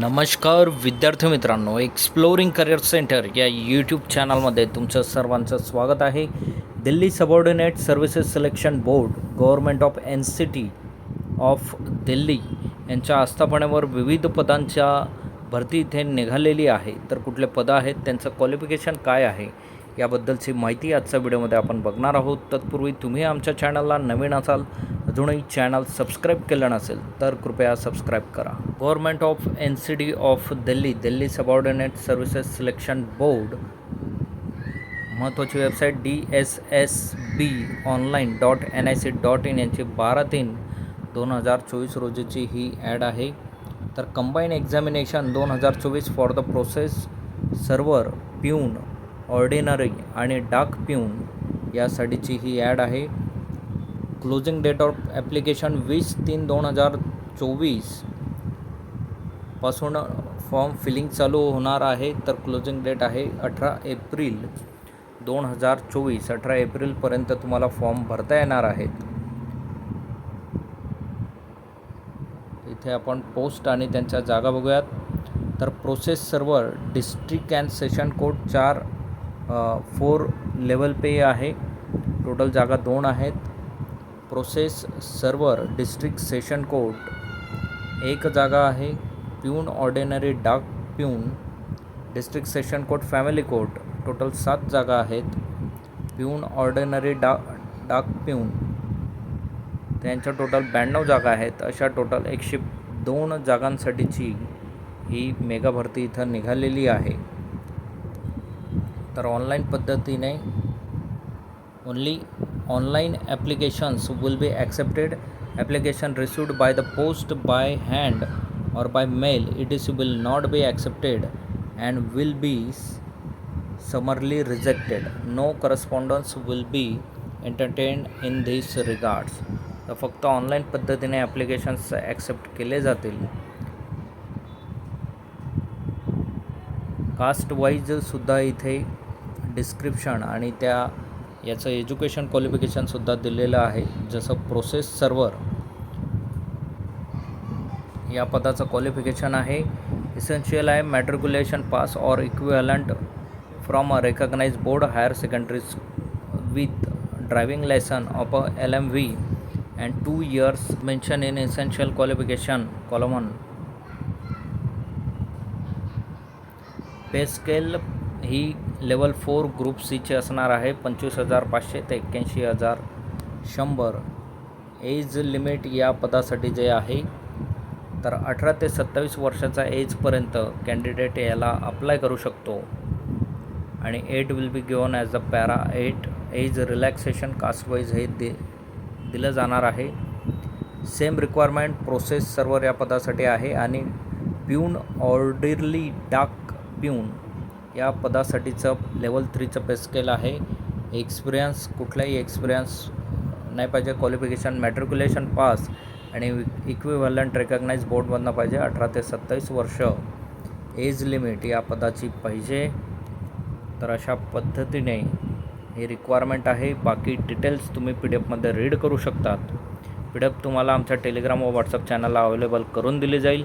नमस्कार विद्यार्थी मित्रांनो एक्सप्लोरिंग करिअर सेंटर या यूट्यूब चॅनलमध्ये तुमचं सर्वांचं स्वागत आहे. Delhi subordinate services selection board government of N C T of Delhi यांच्या आस्थापनेवर विविध पदांच्या भरती इथे निघालेली आहे. तर कुठले पदं आहेत त्यांचं क्वालिफिकेशन काय आहे याबद्दलची माहिती आजच्या व्हिडिओमध्ये आपण बघणार आहोत. तत्पूर्वी तुम्ही आमच्या चॅनलला नवीन असाल अजूनही चॅनल सबस्क्राईब केलं नसेल तर कृपया सबस्क्राईब करा. Government of N C D of Delhi Delhi subordinate services selection board महत्त्वाची website D S S B online dot N I C dot in यांची बारा तीन दोन हजार चोवीस रोजीची ही ॲड आहे. तर कंबाईन एक्झामिनेशन दोन हजार चोवीस for the process server peon ordinary आणि डाक प्यून यासाठीची ही ॲड आहे. क्लोजिंग डेट ऑफ ॲप्लिकेशन वीस तीन दोन हजार चोवीसपासून फॉर्म फिलिंग चालू होणार आहे. तर क्लोजिंग डेट आहे अठरा एप्रिल दोन हजार चोवीस. अठरा एप्रिलपर्यंत तुम्हाला फॉर्म भरता येणार आहेत. इथे आपण पोस्ट आणि त्यांच्या जागा बघूयात. तर process server district and session court चार फोर लेवल पे आहे. टोटल जागा दोन आहेत. Process server district session court. एक जागा आहे प्यून ऑर्डिनरी डाक peon district session court family court. Total सात जागा आहेत. प्यून ऑर्डिनरी डा डाक प्यून. त्यांच्या टोटल ब्याण्णव जागा आहेत. अशा टोटल एकशे दोन जागांसाठीची ही मेगा भरती इथं निघालेली आहे. तर ऑनलाईन पद्धतीने only online applications will be accepted. Application received by the post by hand or by mail. It is will not be accepted and will be summarily rejected. No correspondence will be entertain in this regards. तर फक्त online पद्धतीने applications accept केले जातील. Caste वाईजसुद्धा इथे description आणि त्या याचं education क्वालिफिकेशनसुद्धा दिलेलं आहे. जसं प्रोसेस सर्वर या पदाचं क्वालिफिकेशन आहे. इसेन्शियल आहे matriculation pass or equivalent from a recognise board higher secondary with driving licence of a L M V and two years mention in essential qualification column pay scale he level four group सीचे असणार आहे. पंचवीस हजार पाचशे ते एक्क्याऐंशी हजार. शंभर. एज लिमिट या पदासाठी जे आहे तर अठरा ते सत्तावीस वर्षाचा एजपर्यंत कॅन्डिडेट याला अप्लाय करू शकतो. आणि it will be given as a para eight age relaxation caste-wise हे दि दिलं जाणार आहे. सेम रिक्वायरमेंट प्रोसेस सर्वर या पदासाठी आहे. आणि प्यून ऑर्डरली डाक प्यून या पदासाठीचं लेवल थ्रीचं पे स्केल आहे. एक्सपिरियन्स कुठलाही एक्सपिरियन्स नाही पाहिजे. क्वालिफिकेशन मॅट्रिक्युलेशन पास आणि इक्विव्हलंट रेकग्नाइज बोर्डमधनं पाहिजे अठरा ते सत्तावीस वर्ष. एज लिमिट या पदाची पाहिजे. तर अशा पद्धतीने हे रिक्वायरमेंट आहे. बाकी डिटेल्स तुम्ही पी डी एफमध्ये रीड करू शकतात. पी डी एफ तुम्हाला आमच्या टेलिग्राम व व्हॉट्सअप चॅनलला अवेलेबल करून दिली जाईल.